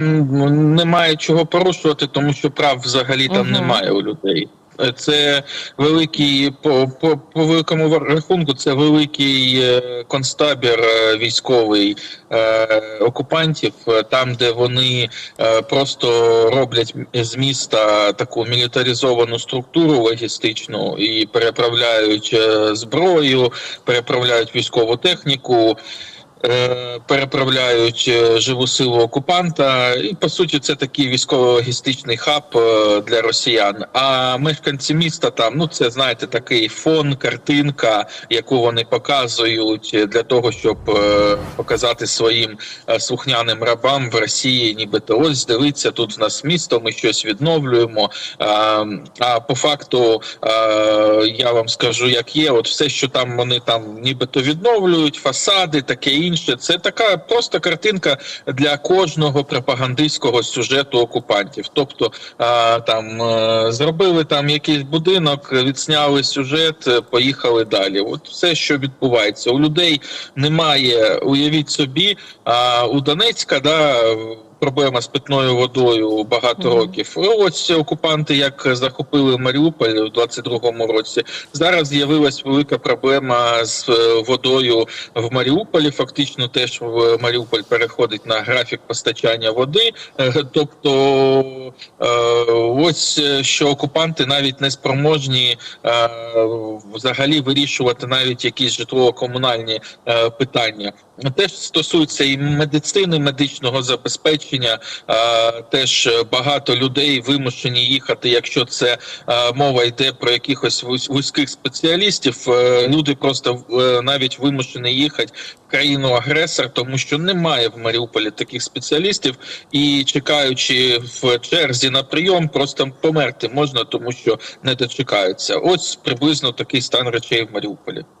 М, Немає чого порушувати, тому що прав взагалі там Мгм. немає у людей. Е, Це великий по, по, по великому рахунку, це великий е, концтабір е, військовий е, окупантів, там, де вони е, просто роблять з міста таку мілітаризовану структуру логістичну і переправляють зброю, переправляють військову техніку. Е, Переправляють е, живу силу окупанта, і по суті, це такий військово-логістичний хаб е, для росіян. А мешканці міста там, ну це знаєте, такий фон, картинка, яку вони показують для того, щоб показати своїм слухняним рабам в Росії, нібито ось дивіться, тут в нас місто, ми щось відновлюємо. А, по факту я вам скажу, як є, от все, що там вони там нібито відновлюють, фасади, таке інше. Це така просто картинка для кожного пропагандистського сюжету окупантів. Тобто там е, зробили там якийсь будинок, відсняли сюжет, е, поїхали далі. От все, що відбувається, у людей немає. Уявіть собі, а у Донецька да. Проблема з питною водою багато Мгм. років. Ось окупанти як захопили Маріуполь у 22-му році. Зараз з'явилась велика проблема з е, водою в Маріуполі. Фактично, теж в Маріуполь переходить на графік постачання води. Е, Тобто, е, ось що окупанти навіть не спроможні взагалі вирішувати навіть якісь житлово-комунальні питання. Теж стосується і медицини, медичного забезпечення. Е, Теж багато людей вимушені їхати, якщо це мова йде про якихось вузьких спеціалістів. е, Люди просто е, навіть вимушені їхати в країну агресор, тому що немає в Маріуполі таких спеціалістів, і чекаючи в черзі на прийом, просто померти можна, тому що не дочекаються. Ось приблизно такий стан речей в Маріуполі.